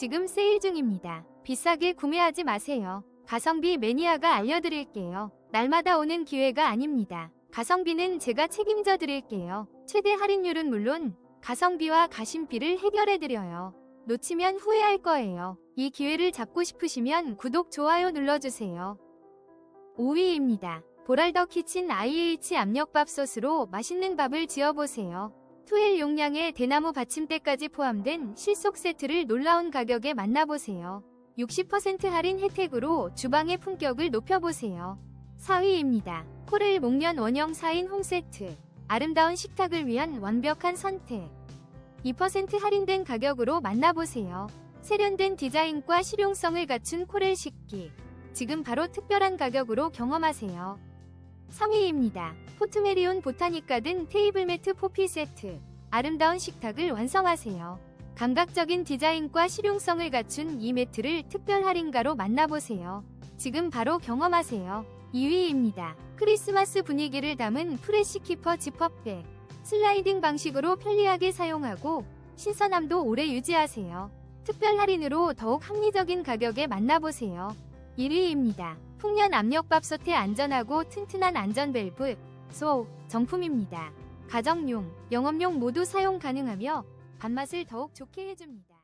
지금 세일 중입니다. 비싸게 구매하지 마세요. 가성비 매니아가 알려드릴게요. 날마다 오는 기회가 아닙니다. 가성비는 제가 책임져 드릴게요. 최대 할인율은 물론 가성비와 가심비를 해결해 드려요. 놓치면 후회할 거예요. 이 기회를 잡고 싶으시면 구독, 좋아요 눌러주세요. 5위입니다. 보랄더 키친 IH 압력밥솥으로 맛있는 밥을 지어보세요. 2일 용량의 대나무 받침대까지 포함된 실속 세트를 놀라운 가격에 만나보세요. 60% 할인 혜택으로 주방의 품격을 높여보세요. 4위입니다. 코를 목련 원형 4인 홈세트. 아름다운 식탁을 위한 완벽한 선택. 2% 할인된 가격으로 만나보세요. 세련된 디자인과 실용성을 갖춘 코렐 식기. 지금 바로 특별한 가격으로 경험하세요. 3위입니다. 포트메리온 보타니카 등 테이블 매트 포피 세트. 아름다운 식탁을 완성하세요. 감각적인 디자인과 실용성을 갖춘 이 매트를 특별 할인가로 만나보세요. 지금 바로 경험하세요. 2위입니다. 크리스마스 분위기를 담은 프레시 키퍼 지퍼백. 슬라이딩 방식으로 편리하게 사용하고 신선함도 오래 유지하세요. 특별 할인으로 더욱 합리적인 가격에 만나보세요. 1위입니다. 풍년 압력밥솥의 안전하고 튼튼한 안전밸브, 소, 정품입니다. 가정용, 영업용 모두 사용 가능하며 밥맛을 더욱 좋게 해줍니다.